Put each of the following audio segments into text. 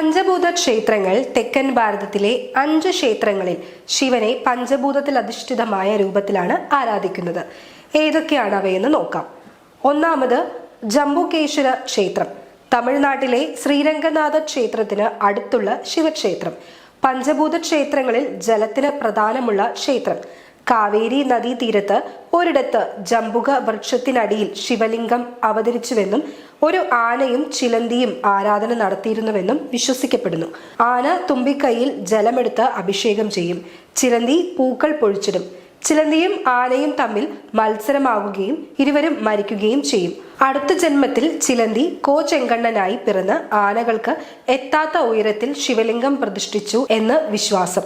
പഞ്ചഭൂത ക്ഷേത്രങ്ങൾ തെക്കൻ ഭാരതത്തിലെ അഞ്ച് ക്ഷേത്രങ്ങളിൽ ശിവനെ പഞ്ചഭൂതത്തിൽ അധിഷ്ഠിതമായ രൂപത്തിലാണ് ആരാധിക്കുന്നത്. ഏതൊക്കെയാണ് അവയെന്ന് നോക്കാം. ഒന്നാമത് ജംബുകേശ്വര ക്ഷേത്രം. തമിഴ്നാട്ടിലെ ശ്രീരംഗനാഥ ക്ഷേത്രത്തിന് അടുത്തുള്ള ശിവക്ഷേത്രം. പഞ്ചഭൂത ക്ഷേത്രങ്ങളിൽ ജലത്തിന് പ്രധാനമുള്ള ക്ഷേത്രം. കാവേരി നദീതീരത്ത് ഒരിടത്ത് ജംബുക വൃക്ഷത്തിനടിയിൽ ശിവലിംഗം അവതരിച്ചുവെന്നും ഒരു ആനയും ചിലന്തിയും ആരാധന നടത്തിയിരുന്നുവെന്നും വിശ്വസിക്കപ്പെടുന്നു. ആന തുമ്പിക്കൈയിൽ ജലമെടുത്ത് അഭിഷേകം ചെയ്യും. ചിലന്തി പൂക്കൾ പൊഴിച്ചിടും. ചിലന്തിയും ആനയും തമ്മിൽ മത്സരമാകുകയും ഇരുവരും മരിക്കുകയും ചെയ്യും. അടുത്ത ജന്മത്തിൽ ചിലന്തി കോചെങ്കണ്ണനായി പിറന്ന് ആനകൾക്ക് എത്താത്ത ഉയരത്തിൽ ശിവലിംഗം പ്രതിഷ്ഠിച്ചു എന്ന് വിശ്വാസം.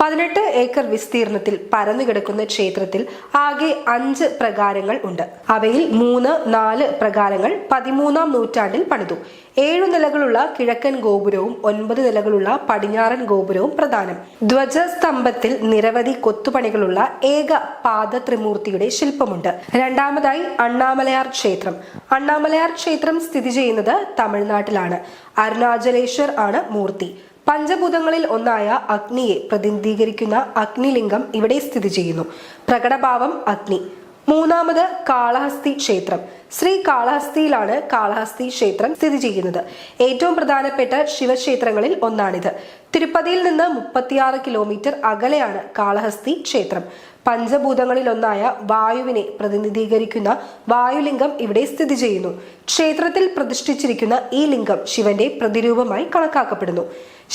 പതിനെട്ട് ഏക്കർ വിസ്തീർണത്തിൽ പരന്നുകിടക്കുന്ന ക്ഷേത്രത്തിൽ ആകെ അഞ്ച് പ്രകാരങ്ങൾ ഉണ്ട്. അവയിൽ മൂന്ന് നാല് പ്രകാരങ്ങൾ പതിമൂന്നാം നൂറ്റാണ്ടിൽ പണിതു. ഏഴു നിലകളുള്ള കിഴക്കൻ ഗോപുരവും ഒൻപത് നിലകളുള്ള പടിഞ്ഞാറൻ ഗോപുരവും പ്രധാനം. ധ്വജസ്തംഭത്തിൽ നിരവധി കൊത്തുപണികളുള്ള ഏക പാദ ത്രിമൂർത്തിയുടെ ശില്പമുണ്ട്. രണ്ടാമതായി അണ്ണാമലയാർ ക്ഷേത്രം. അണ്ണാമലയാർ ക്ഷേത്രം സ്ഥിതി ചെയ്യുന്നത് തമിഴ്നാട്ടിലാണ്. അരുണാചലേശ്വർ ആണ് മൂർത്തി. പഞ്ചഭൂതങ്ങളിൽ ഒന്നായ അഗ്നിയെ പ്രതിനിധീകരിക്കുന്ന അഗ്നിലിംഗം ഇവിടെ സ്ഥിതി ചെയ്യുന്നു. പ്രകടഭാവം അഗ്നി. മൂന്നാമത് കാളഹസ്തി ക്ഷേത്രം. ശ്രീ കാളഹസ്തിയിലാണ് കാളഹസ്തി ക്ഷേത്രം സ്ഥിതി ചെയ്യുന്നത്. ഏറ്റവും പ്രധാനപ്പെട്ട ശിവക്ഷേത്രങ്ങളിൽ ഒന്നാണിത്. തിരുപ്പതിയിൽ നിന്ന് മുപ്പത്തിയാറ് കിലോമീറ്റർ അകലെയാണ് കാളഹസ്തി ക്ഷേത്രം. പഞ്ചഭൂതങ്ങളിലൊന്നായ വായുവിനെ പ്രതിനിധീകരിക്കുന്ന വായുലിംഗം ഇവിടെ സ്ഥിതി ചെയ്യുന്നു. ക്ഷേത്രത്തിൽ പ്രതിഷ്ഠിച്ചിരിക്കുന്ന ഈ ലിംഗം ശിവന്റെ പ്രതിരൂപമായി കണക്കാക്കപ്പെടുന്നു.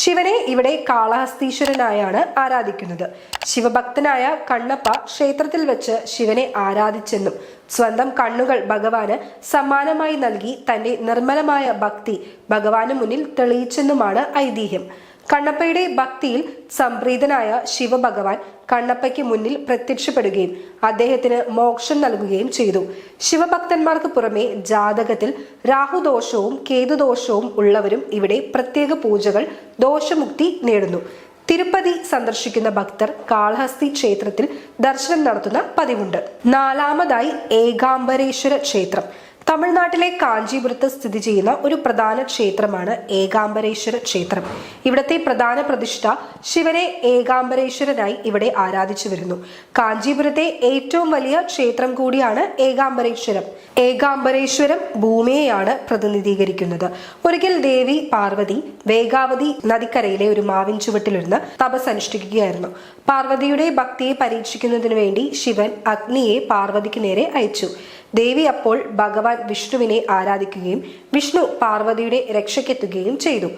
ശിവനെ ഇവിടെ കാളഹസ്തീശ്വരനായാണ് ആരാധിക്കുന്നത്. ശിവഭക്തനായ കണ്ണപ്പ ക്ഷേത്രത്തിൽ വെച്ച് ശിവനെ ആരാധിച്ചെന്നും സ്വന്തം കണ്ണുകൾ ഭഗവാന് സമ്മാനമായി നൽകി തന്റെ നിർമ്മലമായ ഭക്തി ഭഗവാന് മുന്നിൽ തെളിയിച്ചെന്നുമാണ് ഐതിഹ്യം. കണ്ണപ്പയുടെ ഭക്തിയിൽ സംപ്രീതനായ ശിവഭഗവാൻ കണ്ണപ്പയ്ക്ക് മുന്നിൽ പ്രത്യക്ഷപ്പെടുകയും അദ്ദേഹത്തിന് മോക്ഷം നൽകുകയും ചെയ്തു. ശിവഭക്തന്മാർക്ക് പുറമെ ജാതകത്തിൽ രാഹുദോഷവും കേതുദോഷവും ഉള്ളവരും ഇവിടെ പ്രത്യേക പൂജകൾ ദോഷമുക്തി നേടുന്നു. തിരുപ്പതി സന്ദർശിക്കുന്ന ഭക്തർ കാളഹസ്തി ക്ഷേത്രത്തിൽ ദർശനം നടത്തുന്ന പതിവുണ്ട്. നാലാമതായി ഏകാംബരേശ്വര ക്ഷേത്രം. തമിഴ്നാട്ടിലെ കാഞ്ചീപുരത്ത് സ്ഥിതി ചെയ്യുന്ന ഒരു പ്രധാന ക്ഷേത്രമാണ് ഏകാംബരേശ്വര ക്ഷേത്രം. ഇവിടത്തെ പ്രധാന പ്രതിഷ്ഠ ശിവനെ ഏകാംബരേശ്വരനായി ഇവിടെ ആരാധിച്ചു വരുന്നു. കാഞ്ചീപുരത്തെ ഏറ്റവും വലിയ ക്ഷേത്രം കൂടിയാണ് ഏകാംബരേശ്വരം. ഏകാംബരേശ്വരം ഭൂമിയെയാണ് പ്രതിനിധീകരിക്കുന്നത്. ഒരിക്കൽ ദേവി പാർവതി വേഗാവതി നദിക്കരയിലെ ഒരു മാവിൻ ചുവട്ടിലിരുന്ന് തപസ് അനുഷ്ഠിക്കുകയായിരുന്നു. പാർവതിയുടെ ഭക്തിയെ പരീക്ഷിക്കുന്നതിനു വേണ്ടി ശിവൻ അഗ്നിയെ പാർവതിക്ക് നേരെ അയച്ചു. ദേവി അപ്പോൾ ഭഗവാൻ വിഷ്ണുവിനെ ആരാധിക്കുകയും വിഷ്ണു പാർവതിയുടെ രക്ഷയ്ക്കെത്തുകയും ചെയ്തു.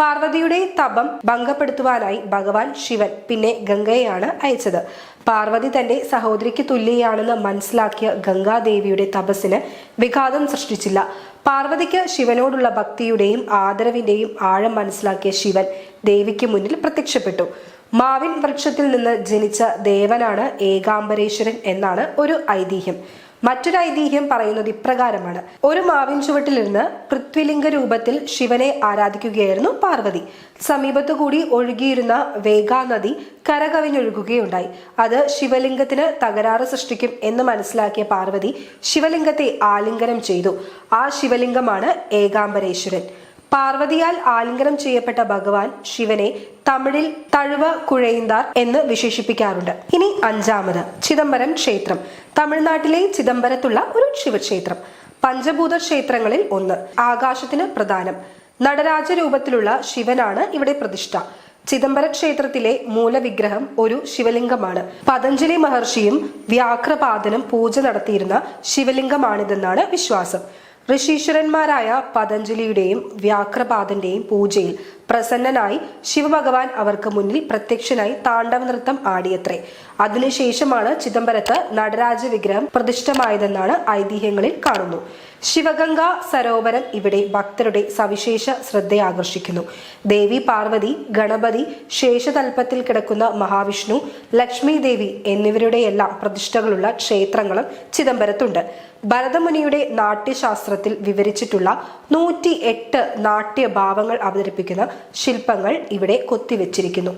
പാർവതിയുടെ തപം ഭംഗപ്പെടുത്തുവാനായി ഭഗവാൻ ശിവൻ പിന്നെ ഗംഗയെയാണ് അയച്ചത്. പാർവതി തന്റെ സഹോദരിക്ക് തുല്യയാണെന്ന് മനസ്സിലാക്കിയ ഗംഗാദേവിയുടെ തപസ്സിന് വിഘാതം സൃഷ്ടിച്ചില്ല. പാർവതിക്ക് ശിവനോടുള്ള ഭക്തിയുടെയും ആദരവിന്റെയും ആഴം മനസ്സിലാക്കിയ ശിവൻ ദേവിക്ക് മുന്നിൽ പ്രത്യക്ഷപ്പെട്ടു. മാവിൻ വൃക്ഷത്തിൽ നിന്ന് ജനിച്ച ദേവനാണ് ഏകാംബരേശ്വരൻ എന്നാണ് ഒരു ഐതിഹ്യം. മറ്റൊരു ഐതിഹ്യം പറയുന്നത് ഇപ്രകാരമാണ്. ഒരു മാവിൻ ചുവട്ടിലിരുന്ന് പൃഥ്വിലിംഗ രൂപത്തിൽ ശിവനെ ആരാധിക്കുകയായിരുന്നു പാർവതി. സമീപത്തുകൂടി ഒഴുകിയിരുന്ന വേഗാ നദി കരകവിഞ്ഞൊഴുകുകയുണ്ടായി. അത് ശിവലിംഗത്തിന് തകരാറ് സൃഷ്ടിക്കും എന്ന് മനസ്സിലാക്കിയ പാർവതി ശിവലിംഗത്തെ ആലിംഗനം ചെയ്തു. ആ ശിവലിംഗമാണ് ഏകാംബരേശ്വരൻ. പാർവതിയാൽ ആലിംഗനം ചെയ്യപ്പെട്ട ഭഗവാൻ ശിവനെ തമിഴിൽ തഴുവ കുഴയിന്താർ എന്ന് വിശേഷിപ്പിക്കാറുണ്ട്. ഇനി അഞ്ചാമത് ചിദംബരം ക്ഷേത്രം. തമിഴ്നാട്ടിലെ ചിദംബരത്തുള്ള ഒരു ശിവക്ഷേത്രം. പഞ്ചഭൂത ക്ഷേത്രങ്ങളിൽ ഒന്ന് ആകാശത്തിന് പ്രധാനം. നടരാജ രൂപത്തിലുള്ള ശിവനാണ് ഇവിടെ പ്രതിഷ്ഠ. ചിദംബര ക്ഷേത്രത്തിലെ മൂലവിഗ്രഹം ഒരു ശിവലിംഗമാണ്. പതഞ്ജലി മഹർഷിയും വ്യാഘ്രപാദനും പൂജ നടത്തിയിരുന്ന ശിവലിംഗമാണിതെന്നാണ് വിശ്വാസം. ഋഷീശ്വരന്മാരായ പതഞ്ജലിയുടെയും വ്യാഘ്രപാദന്റെയും പൂജയിൽ പ്രസന്നനായി ശിവഭഗവാൻ അവർക്ക് മുന്നിൽ പ്രത്യക്ഷനായി താണ്ഡവ നൃത്തം ആടിയത്രേ. അതിനുശേഷമാണ് ചിദംബരത്ത് നടരാജ വിഗ്രഹം പ്രതിഷ്ഠമായതെന്നാണ് ഐതിഹ്യങ്ങളിൽ കാണുന്നു. ശിവഗംഗ സരോവരം ഇവിടെ ഭക്തരുടെ സവിശേഷ ശ്രദ്ധയെ ആകർഷിക്കുന്നു ദേവി പാർവതി ഗണപതി ശേഷതൽപ്പത്തിൽ കിടക്കുന്ന മഹാവിഷ്ണു ലക്ഷ്മി ദേവി എന്നിവരുടെയെല്ലാം പ്രതിഷ്ഠകളുള്ള ക്ഷേത്രങ്ങളും ചിദംബരത്തുണ്ട്. ഭരതമുനിയുടെ നാട്യശാസ്ത്രത്തിൽ വിവരിച്ചിട്ടുള്ള നൂറ്റി എട്ട് നാട്യഭാവങ്ങൾ അവതരിപ്പിക്കുന്ന ശില്പങ്ങൾ ഇവിടെ കൊത്തിവെച്ചിരിക്കുന്നു.